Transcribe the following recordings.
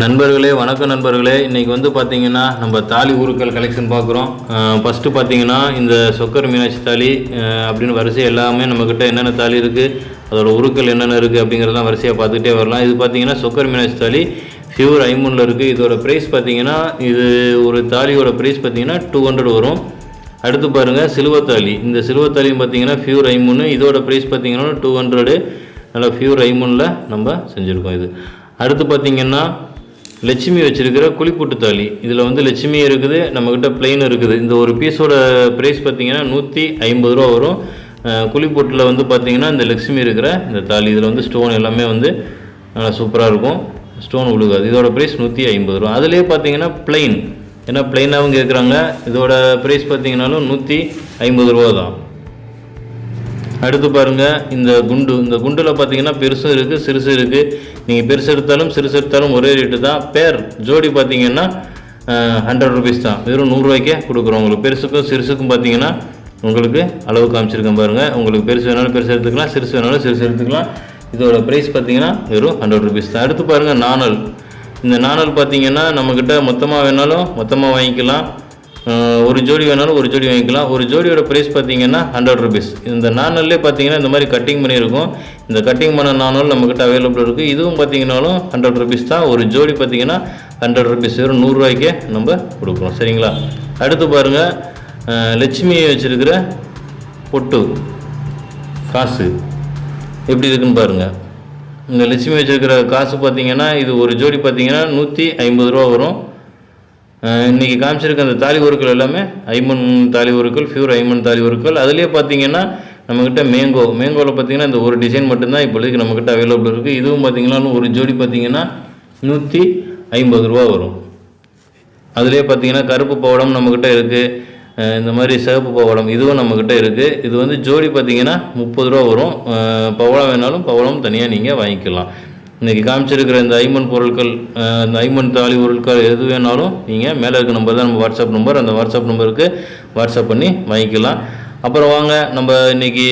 நண்பர்களே வணக்கம் நண்பர்களே. இன்றைக்கி வந்து பார்த்திங்கன்னா நம்ம தாலி ஊருக்கள் கலெக்ஷன் பார்க்குறோம். ஃபஸ்ட்டு பார்த்தீங்கன்னா இந்த சொக்கர் மீனாட்சி தாலி அப்படின்னு வரிசை எல்லாமே நம்மக்கிட்ட என்னென்ன தாலி இருக்குது அதோட உருக்கள் என்னென்ன இருக்குது அப்படிங்கிறதெல்லாம் வரிசையாக பார்த்துக்கிட்டே வரலாம். இது பார்த்தீங்கன்னா சொக்கர் மீனாட்சி தாலி ஃபியூர் ஐமூனில் இருக்குது இதோட ப்ரைஸ் பார்த்திங்கன்னா இது ஒரு தாலியோட ப்ரைஸ் பார்த்தீங்கன்னா டூ ஹண்ட்ரட் வரும். அடுத்து பாருங்கள் சிலுவத்தாலி இந்த சிலுவத்தாலியும் பார்த்தீங்கன்னா ஃபியூர் ஐமூனு. இதோட ப்ரைஸ் பார்த்திங்கன்னா டூ ஹண்ட்ரடு நல்லா ஃபியூர் ஐமூனில் நம்ம செஞ்சுருக்கோம் இது. அடுத்து பார்த்திங்கன்னா லட்சுமி வச்சுருக்கிற குழிப்புட்டு தாலி இதில் வந்து லட்சுமி இருக்குது நம்மக்கிட்ட பிளெயின் இருக்குது. இந்த ஒரு பீஸோட ப்ரைஸ் பார்த்தீங்கன்னா நூற்றி ஐம்பது ரூபா வரும். குழிப்புட்டில் வந்து பார்த்தீங்கன்னா இந்த லட்சுமி இருக்கிற இந்த தாலி இதில் வந்து ஸ்டோன் எல்லாமே வந்து நல்லா சூப்பராக இருக்கும். ஸ்டோன் விழுகாது இதோட ப்ரைஸ் நூற்றி ஐம்பது ரூபா. அதுலேயே பார்த்தீங்கன்னா பிளெயின் ஏன்னா பிளெயினாகவும் கேட்குறாங்க இதோட ப்ரைஸ் பார்த்தீங்கன்னாலும் நூற்றி ஐம்பது ரூபா தான். அடுத்து பாருங்க இந்த குண்டு. இந்த குண்டில் பார்த்தீங்கன்னா பெருசும் இருக்குது சிறுசும் இருக்குது நீங்கள் பெருசு எடுத்தாலும் சிறுசு எடுத்தாலும் ஒரே ரேட்டு தான். பேர் ஜோடி பார்த்தீங்கன்னா ஹண்ட்ரட் ருபீஸ் தான். வெறும் நூறுரூவாய்க்கே கொடுக்குறோம் உங்களுக்கு. பெருசுக்கும் சிறுசுக்கும் பார்த்தீங்கன்னா உங்களுக்கு அளவு காமிச்சிருக்கேன் பாருங்கள் உங்களுக்கு பெருசு வேணாலும் பெருசு எடுத்துக்கலாம் சிறுசு வேணாலும் சிறுசு எடுத்துக்கலாம். இதோட ப்ரைஸ் பார்த்தீங்கன்னா வெறும் ஹண்ட்ரட் ருபீஸ் தான். அடுத்து பாருங்கள் நாணல். இந்த நாணல் பார்த்தீங்கன்னா நம்மக்கிட்ட மொத்தமாக வேணாலும் மொத்தமாக வாங்கிக்கலாம். ஒரு ஜோடி வேணாலும் ஒரு ஜோடி வாங்கிக்கலாம். ஒரு ஜோடியோட ப்ரைஸ் பார்த்தீங்கன்னா ஹண்ட்ரட் ருபீஸ் இந்த நாணல்லே பார்த்தீங்கன்னா இந்த மாதிரி கட்டிங் பண்ணியிருக்கும் இந்த கட்டிங் பண்ண நாணல் நம்மக்கிட்ட அவைலபிள் இருக்குது இதுவும் பார்த்தீங்கன்னாலும் ஹண்ட்ரட் ருபீஸ் தான். ஒரு ஜோடி பார்த்தீங்கன்னா ஹண்ட்ரட் ருபீஸ் வெறும் நூறுரூவாய்க்கே நம்ம கொடுக்குறோம் சரிங்களா? அடுத்து பாருங்கள் லட்சுமி வச்சுருக்கிற பொட்டு காசு. எப்படி இருக்குன்னு பாருங்கள் இந்த லட்சுமி வச்சுருக்கிற காசு பார்த்தீங்கன்னா இது ஒரு ஜோடி பார்த்தீங்கன்னா நூற்றி ஐம்பது ரூபா வரும். இன்றைக்கி இன்னைக்கு காமிச்சிருக்க அந்த தாலி உருக்கள் எல்லாமே ஐமன் தாலி உருக்கள் ஃபியூர் ஐமன் தாலி உருக்கள் அதுலேயே பார்த்தீங்கன்னா நம்மக்கிட்ட மேங்கோ மேங்கோவில் பார்த்தீங்கன்னா இந்த ஒரு டிசைன் மட்டும்தான் இப்போதைக்கு நம்மக்கிட்ட அவைலபிள் இருக்குது இதுவும் பார்த்தீங்கன்னா ஒரு ஜோடி பார்த்தீங்கன்னா நூற்றி ஐம்பது ரூபா வரும். அதுலேயே பார்த்தீங்கன்னா கருப்பு பவடம் நம்மக்கிட்ட இருக்குது இந்த மாதிரி சிவப்பு பவளம் இதுவும் நம்மக்கிட்ட இருக்குது இது வந்து ஜோடி பார்த்தீங்கன்னா முப்பது ரூபா வரும். பவளம் வேணாலும் பவளம் தனியாக நீங்கள் வாங்கிக்கலாம். இன்றைக்கி காமிச்சிருக்கிற இந்த ஐமன் பொருட்கள் இந்த ஐமன் தாலி பொருட்கள் எது வேணாலும் நீங்கள் மேலே இருக்க நம்பர் தான் நம்ம வாட்ஸ்அப் நம்பர் அந்த வாட்ஸ்அப் நம்பருக்கு வாட்ஸ்அப் பண்ணி வாங்கிக்கலாம். அப்புறம் வாங்க நம்ம இன்றைக்கி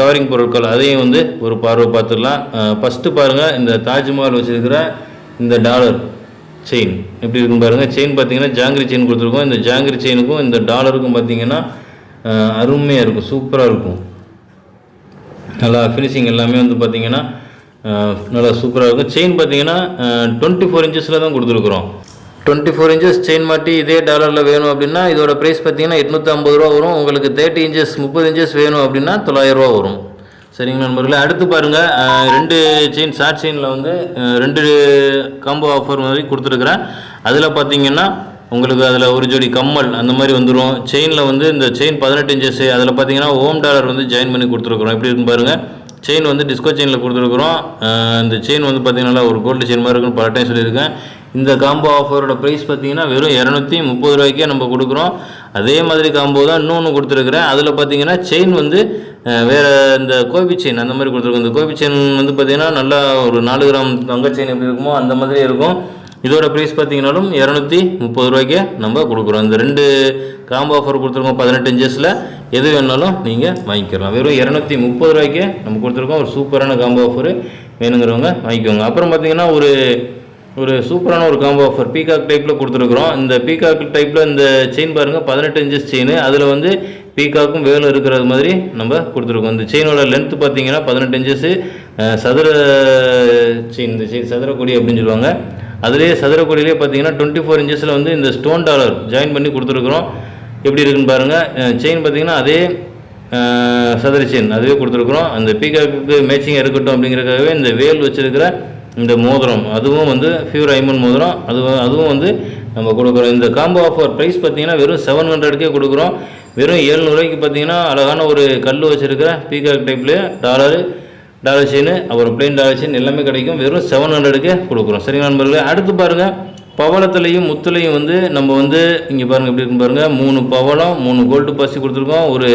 கவரிங் பொருட்கள் அதையும் வந்து ஒரு பார்வை பார்த்துடலாம். ஃபஸ்ட்டு பாருங்கள் இந்த தாஜ்மஹால் வச்சுருக்கிற இந்த டாலர் செயின் எப்படி இருக்குன்னு பாருங்கள் செயின் பார்த்தீங்கன்னா ஜாங்கிரி செயின் கொடுத்துருக்கோம். இந்த ஜாங்கிரி செயினுக்கும் இந்த டாலருக்கும் பார்த்தீங்கன்னா அருமையாக இருக்கும் சூப்பராக இருக்கும். நல்லா ஃபினிஷிங் எல்லாமே வந்து பார்த்திங்கன்னா நல்லா சூப்பராக இருக்கும் செயின் பார்த்தீங்கன்னா டுவெண்ட்டி ஃபோர் இன்ச்சஸில் தான் கொடுத்துருக்குறோம். டுவெண்ட்டி ஃபோர் இன்ச்சஸ் செயின் மாட்டி இதே டாலரில் வேணும் அப்படின்னா இதோட ப்ரைஸ் பார்த்தீங்கன்னா எட்நூற்றி ஐம்பது ரூபா வரும். உங்களுக்கு தேர்ட்டி இன்ச்சஸ் முப்பது இன்ச்சஸ் வேணும் அப்படின்னா தொள்ளாயிரம் ரூபா வரும். சரிங்க நண்பர்களே? அடுத்து பாருங்கள் ரெண்டு செயின் ஷார்ட் செயினில் வந்து ரெண்டு காம்போ ஆஃபர் மாதிரி கொடுத்துருக்குறேன். அதில் பார்த்தீங்கன்னா உங்களுக்கு அதில் ஒரு ஜோடி கம்மல் அந்த மாதிரி வந்துடும் செயினில் வந்து இந்த செயின் பதினெட்டு இன்ச்சஸ் அதில் பார்த்தீங்கன்னா ஓம் டாலர் வந்து ஜாயின் பண்ணி கொடுத்துருக்குறோம். எப்படி இருக்குன்னு பாருங்கள் செயின் வந்து டிஸ்கோ செயினில் கொடுத்துருக்குறோம். இந்த செயின் வந்து பார்த்தீங்கன்னா ஒரு கோல்டு செயின் மாதிரி இருக்குன்னு பல டைம் சொல்லியிருக்கேன். இந்த காம்போ ஆஃபரோட ப்ரைஸ் பார்த்தீங்கன்னா வெறும் இரநூத்தி முப்பது ரூபாய்க்கே நம்ம கொடுக்குறோம். அதே மாதிரி காம்போ தான் இன்னொன்று கொடுத்துருக்குறேன். அதில் பார்த்தீங்கன்னா செயின் வந்து வேறு இந்த கோபி செயின் அந்த மாதிரி கொடுத்துருக்கோம். இந்த கோபி செயின் வந்து பார்த்தீங்கன்னா நல்லா ஒரு நாலு கிராம் தங்க செயின் எப்படி இருக்குமோ அந்த மாதிரி இருக்கும். இதோட ப்ரைஸ் பார்த்தீங்கன்னாலும் இரநூத்தி முப்பது ரூபாய்க்கே நம்ம கொடுக்குறோம். இந்த ரெண்டு காம்போ ஆஃபர் கொடுத்துருக்கோம் பதினெட்டு இன்ச்சஸில் எது வேணாலும் நீங்கள் வாங்கிக்கலாம். வெறும் இரநூத்தி முப்பது ரூபாய்க்கு நம்ம கொடுத்துருக்கோம். ஒரு சூப்பரான காம்போ ஆஃபர் வேணுங்கிறவங்க வாங்கிக்கோங்க. அப்புறம் பார்த்தீங்கன்னா ஒரு ஒரு சூப்பரான ஒரு காம்போ ஆஃபர் பீகாக் டைப்பில் கொடுத்துருக்குறோம். இந்த பீகாக் டைப்பில் இந்த செயின் பாருங்கள் பதினெட்டு இன்ச்சஸ் செயின் அதில் வந்து பீகாக்கும் வேலும் இருக்கிறது மாதிரி நம்ம கொடுத்துருக்கோம். இந்த செயினோட லென்த் பார்த்தீங்கன்னா பதினெட்டு இன்ச்சஸ் சதுர செயின் இந்த செயின் சதுரக்கொடி அப்படின்னு சொல்லுவாங்க. அதுலேயே சதுரக்கொடியிலே பார்த்தீங்கன்னா டுவெண்ட்டி ஃபோர் இன்ச்சஸில் வந்து இந்த ஸ்டோன் டாலர் ஜாயின் பண்ணி கொடுத்துருக்குறோம். எப்படி இருக்குன்னு பாருங்கள் செயின் பார்த்தீங்கன்னா அதே சதுர செயின் அதுவே கொடுத்துருக்குறோம். அந்த பீகாக்கு மேட்சிங்காக இருக்கட்டும் அப்படிங்கிறதுக்காகவே இந்த வேல் வச்சுருக்கிற இந்த மோதிரம். அதுவும் வந்து ஃபியூர் ஐமன் மோதிரம். அது அதுவும் வந்து நம்ம கொடுக்குறோம். இந்த காம்போ ஆஃபர் ப்ரைஸ் பார்த்தீங்கன்னா வெறும் செவன் ஹண்ட்ரட்கே கொடுக்குறோம். வெறும் ஏழ்நூறுவாய்க்கு பார்த்தீங்கன்னா அழகான ஒரு கல் வச்சுருக்கிற பீகாக் டைப்லேயே டாலரு டாலர் செயின் அப்புறம் பிளெயின் டாலர் செயின் எல்லாமே கிடைக்கும். வெறும் செவன் ஹண்ட்ரடுக்கே கொடுக்குறோம். சரிங்களா நண்பர்களே அடுத்து பாருங்கள் பவளத்துலையும் முத்துலையும் வந்து நம்ம வந்து இங்கே பாருங்கள் எப்படி இருக்குன்னு பாருங்கள் மூணு பவளம் மூணு கோல்டு பசி கொடுத்துருக்கோம் ஒரு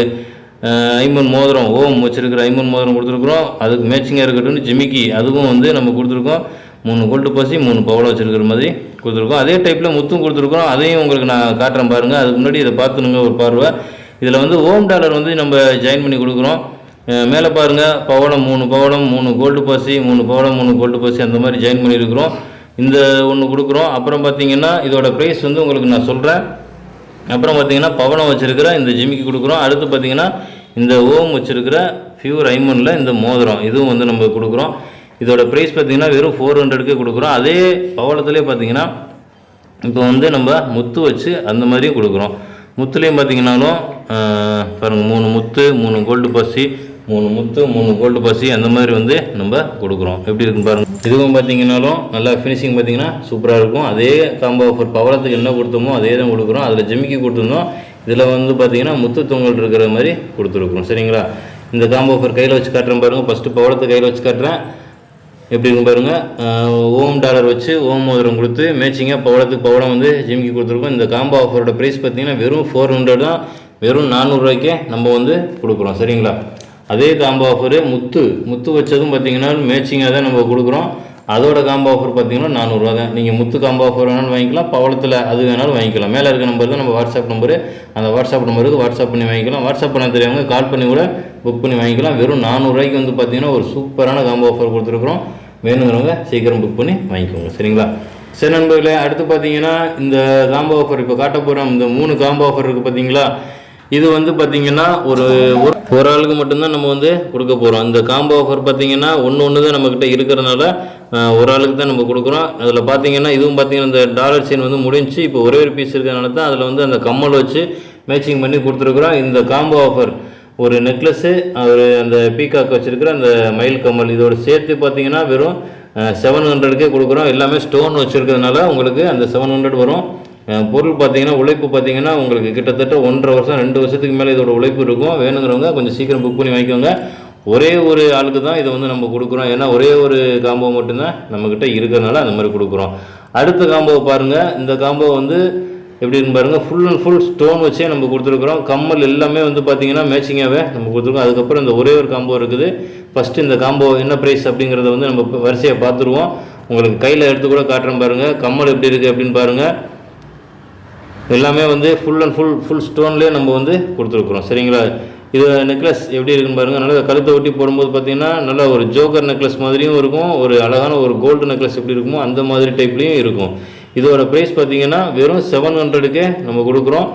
அஹ், ஐம்பன் மோதிரம் ஓம் வச்சுருக்கிற ஐம்பன் மோதிரம் கொடுத்துருக்குறோம் அதுக்கு மேட்சிங்காக இருக்கட்டும் ஜிமிக்கி அதுவும் வந்து நம்ம கொடுத்துருக்கோம் மூணு கோல்டு பசி மூணு பவளம் வச்சுருக்கிற மாதிரி கொடுத்துருக்கோம். அதே டைப்பில் முத்தும் கொடுத்துருக்குறோம் அதையும் உங்களுக்கு நான் காட்டுறேன் பாருங்கள் அதுக்கு முன்னாடி இதை பார்த்துனுங்க ஒரு பார்வை. இதில் வந்து ஓம் டாலர் வந்து நம்ம ஜாயின் பண்ணி கொடுக்குறோம். மேலே பாருங்கள் பவளம் மூணு பவளம் மூணு கோல்டு பாசி மூணு பவளம் மூணு கோல்டு பசி அந்த மாதிரி ஜாயின் பண்ணியிருக்கிறோம். இந்த ஒன்று கொடுக்குறோம். அப்புறம் பார்த்தீங்கன்னா இதோட ப்ரைஸ் வந்து உங்களுக்கு நான் சொல்கிறேன் அப்புறம் பார்த்தீங்கன்னா பவனம் வச்சுருக்கிற இந்த ஜிமிக்கி கொடுக்குறோம். அடுத்து பார்த்தீங்கன்னா இந்த ஓம் வச்சுருக்கிற ஃபியூர் ஐமனில் இந்த மோதிரம் இதுவும் வந்து நம்ம கொடுக்குறோம். இதோட ப்ரைஸ் பார்த்தீங்கன்னா வெறும் ஃபோர் ஹண்ட்ரடுக்கே கொடுக்குறோம். அதே பவளத்துலேயே பார்த்தீங்கன்னா இப்போ வந்து நம்ம முத்து வச்சு அந்த மாதிரியும் கொடுக்குறோம். முத்துலேயும் பார்த்தீங்கன்னாலும் பாருங்கள் மூணு முத்து மூணு கோல்டு பசி மூணு முத்து மூணு கோல்டு பசி அந்த மாதிரி வந்து நம்ம கொடுக்குறோம். எப்படி இருக்குன்னு பாருங்க. இதுவும் பார்த்தீங்கன்னாலும் நல்லா ஃபினிஷிங் பார்த்தீங்கன்னா சூப்பராக இருக்கும். அதே காம்போ ஆஃபர் பவளத்துக்கு என்ன கொடுத்தோமோ அதே தான் கொடுக்குறோம். அதில் ஜிமிக்கி கொடுத்துருந்தோம். இதில் வந்து பார்த்தீங்கன்னா முத்து தொங்கல் இருக்கிற மாதிரி கொடுத்துருக்குறோம். சரிங்களா? இந்த காம்போ ஆஃபர் கையில் வச்சு காட்டுறேன் பாருங்கள் ஃபஸ்ட்டு பவளத்தை கையில் வச்சு காட்டுறேன். எப்படி இருக்கும் பாருங்கள் ஓம் டாலர் வச்சு ஓம் மோதிரம் கொடுத்து மேட்சிங்காக பவளத்துக்கு பவளம் வந்து ஜிமிக்கி கொடுத்துருக்கோம். இந்த காம்போ ஆஃபரோட ப்ரைஸ் பார்த்தீங்கன்னா வெறும் ஃபோர் ஹண்ட்ரட் தான். வெறும் நானூறுரூவாய்க்கே நம்ம வந்து கொடுக்குறோம். சரிங்களா? அதே காம்போ ஆஃபரு முத்து முத்து வச்சதும் பார்த்தீங்கன்னா மேட்சிங்காக தான் நம்ம கொடுக்குறோம். அதோட காம்போ ஆஃபர் பார்த்தீங்கன்னா நானூறுரூவா தான். நீங்கள் முத்து காம்போ ஆஃபர் வேணாலும் வாங்கிக்கலாம் பவளத்தில் அது வேணாலும் வாங்கிக்கலாம். மேலே இருக்க நம்பர் தான் நம்ம வாட்ஸ்அப் நம்பரு அந்த வாட்ஸ்அப் நம்பருக்கு வாட்ஸ்அப் பண்ணி வாங்கிக்கலாம். வாட்ஸ்அப் பண்ண தெரியாமங்க கால் பண்ணி கூட புக் பண்ணி வாங்கிக்கலாம். வெறும் நானூறுரூவாய்க்கு வந்து பார்த்தீங்கன்னா ஒரு சூப்பரான காம்போ ஆஃபர் கொடுத்துருக்குறோம். வேணுங்கிறவங்க சீக்கிரம் புக் பண்ணி வாங்கிக்கோங்க. சரிங்களா? சரி நண்பர்களே அடுத்து பார்த்தீங்கன்னா இந்த காம்போ ஆஃபர் இப்போ காட்ட போகிறோம் இந்த மூணு காம்போ ஆஃபர் இருக்குது பார்த்தீங்களா இது வந்து பார்த்தீங்கன்னா ஒரு ஒரு- ஆளுக்கு மட்டும்தான் நம்ம வந்து கொடுக்க போகிறோம் இந்த காம்போ ஆஃபர் பார்த்தீங்கன்னா ஒன்று ஒன்று தான் நம்மக்கிட்ட இருக்கிறனால ஒரு ஆளுக்கு தான் நம்ம கொடுக்குறோம். அதில் பார்த்தீங்கன்னா இதுவும் பார்த்தீங்கன்னா இந்த டாலர் செயின் வந்து முடிஞ்சு இப்போ ஒரே ஒரு பீஸ் இருக்கிறனால தான் அதில் வந்து அந்த கம்மல் வச்சு மேட்சிங் பண்ணி கொடுத்துருக்குறோம். இந்த காம்போ ஆஃபர் ஒரு நெக்லஸ்ஸு ஒரு அந்த பீகாக் வச்சுருக்கிற அந்த மயில் கம்மல் இதோட சேர்த்து பார்த்தீங்கன்னா வெறும் செவன் ஹண்ட்ரடுக்கே கொடுக்குறோம். எல்லாமே ஸ்டோன் வச்சுருக்கிறதுனால உங்களுக்கு அந்த செவன் ஹண்ட்ரட் வரும். பொருள் பார்த்தீங்கன்னா உழைப்பு பார்த்தீங்கன்னா உங்களுக்கு கிட்டத்தட்ட ஒன்றரை வருஷம் ரெண்டு வருஷத்துக்கு மேலே இதோட உழைப்பு இருக்கும். வேணுங்கிறவங்க கொஞ்சம் சீக்கிரம் புக் பண்ணி வாங்கிக்கோங்க. ஒரே ஒரு ஆளுக்கு தான் இதை வந்து நம்ம கொடுக்குறோம். ஏன்னா ஒரே ஒரு காம்போ மட்டும்தான் நம்மக்கிட்ட இருக்கிறனால அந்த மாதிரி கொடுக்குறோம். அடுத்த காம்போவை பாருங்கள் இந்த காம்போ வந்து எப்படி பாருங்கள் ஃபுல் அண்ட் ஃபுல் ஸ்டோன் வச்சே நம்ம கொடுத்துருக்குறோம். கம்மல் எல்லாமே வந்து பார்த்தீங்கன்னா மேட்சிங்காகவே நம்ம கொடுத்துருக்கோம். அதுக்கப்புறம் இந்த ஒரே ஒரு காம்போ இருக்குது. ஃபஸ்ட்டு இந்த காம்போ என்ன ப்ரைஸ் அப்படிங்கிறத வந்து நம்ம வரிசையை வரிசையாக பார்த்துருவோம். உங்களுக்கு கையில் எடுத்து கூட காட்டுறேன் பாருங்கள் கம்மல் எப்படி இருக்குது அப்படின்னு பாருங்கள் எல்லாமே வந்து ஃபுல் அண்ட் ஃபுல் ஃபுல் ஸ்டோன்லேயே நம்ம வந்து கொடுத்துருக்குறோம். சரிங்களா? இது நெக்லஸ் எப்படி இருக்குன்னு பாருங்கள் நல்லா கழுத்தை ஒட்டி போடும்போது பார்த்தீங்கன்னா நல்லா ஒரு ஜோக்கர் நெக்லஸ் மாதிரியும் இருக்கும். ஒரு அழகான ஒரு கோல்டு நெக்லஸ் எப்படி இருக்குமோ அந்த மாதிரி டைப்லேயும் இருக்கும். இதோட ப்ரைஸ் பார்த்தீங்கன்னா வெறும் செவன் ஹண்ட்ரடுக்கே நம்ம கொடுக்குறோம்.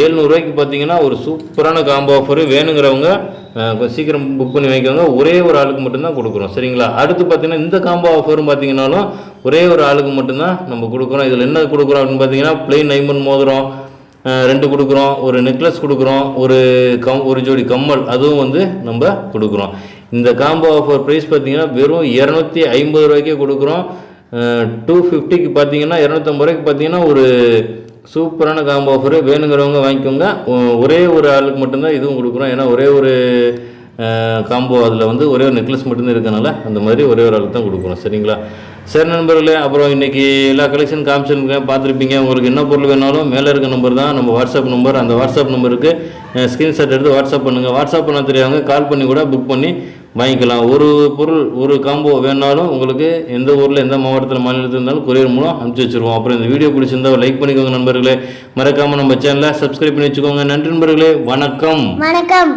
ஏழ்நூறுவாய்க்கு பார்த்தீங்கன்னா ஒரு சூப்பரான காம்போ ஆஃபர் வேணுங்கிறவங்க கொஞ்சம் சீக்கிரம் புக் பண்ணி வாங்கிக்கோங்க. ஒரே ஒரு ஆளுக்கு மட்டும்தான் கொடுக்குறோம். சரிங்களா? அடுத்து பார்த்தீங்கன்னா இந்த காம்போ ஆஃபரும் பார்த்தீங்கன்னாலும் ஒரே ஒரு ஆளுக்கு மட்டும்தான் நம்ம கொடுக்குறோம். இதில் என்ன கொடுக்குறோம் அப்படின்னு பார்த்தீங்கன்னா பிளெயின் நைமன் மோதிரம் ரெண்டு கொடுக்குறோம் ஒரு நெக்லஸ் கொடுக்குறோம் ஒரு கம் ஒரு ஜோடி கம்மல் அதுவும் வந்து நம்ம கொடுக்குறோம். இந்த காம்போ ஆஃபர் ப்ரைஸ் பார்த்தீங்கன்னா வெறும் இரநூத்தி ஐம்பது ரூபாய்க்கே கொடுக்குறோம். டூ ஃபிஃப்டிக்கு பார்த்தீங்கன்னா இரநூத்தம்பது ரூபாய்க்கு பார்த்தீங்கன்னா ஒரு சூப்பரான காம்போ ஆஃபர் வேணுங்கிறவங்க வாங்கிக்கோங்க. ஒரே ஒரு ஆளுக்கு மட்டும்தான் இதுவும் கொடுக்குறோம். ஏன்னா ஒரே ஒரு காம்போ அதில் வந்து ஒரே ஒரு நெக்லஸ் மட்டும்தான் இருக்கனால அந்த மாதிரி ஒரே ஒரு ஆளுக்கு தான் கொடுக்குறோம். சரிங்களா? சரி நண்பர்களே அப்புறம் இன்றைக்கி எல்லா கலெக்ஷன் காமிச்சிருக்கேன் பார்த்துருப்பீங்க. உங்களுக்கு என்ன பொருள் வேணாலும் மேலே இருக்க நம்பர் தான். நம்ம வாட்ஸ்அப் நம்பர் அந்த வாட்ஸ்அப் நம்பருக்கு ஸ்க்ரீன்ஷாட் எடுத்து வாட்ஸ்அப் பண்ணுங்கள் வாட்ஸ்அப் பண்ண தெரியாதவங்க கால் பண்ணி கூட புக் பண்ணி வாங்கிக்கலாம். ஒரு பொருள் ஒரு காம்போ வேணாலும் உங்களுக்கு எந்த ஊரில் எந்த மாவட்டத்தில் மாநிலத்தில் இருந்தாலும் கொரியர் மூலம் அனுப்பிச்சி வச்சுருவோம். அப்புறம் இந்த வீடியோ பிடிச்சிருந்தா லைக் பண்ணிக்கோங்க நண்பர்களே. மறக்காமல் நம்ம சேனலை சப்ஸ்கிரைப் பண்ணி வச்சுக்கோங்க. நன்றி நண்பர்களே. வணக்கம். வணக்கம்.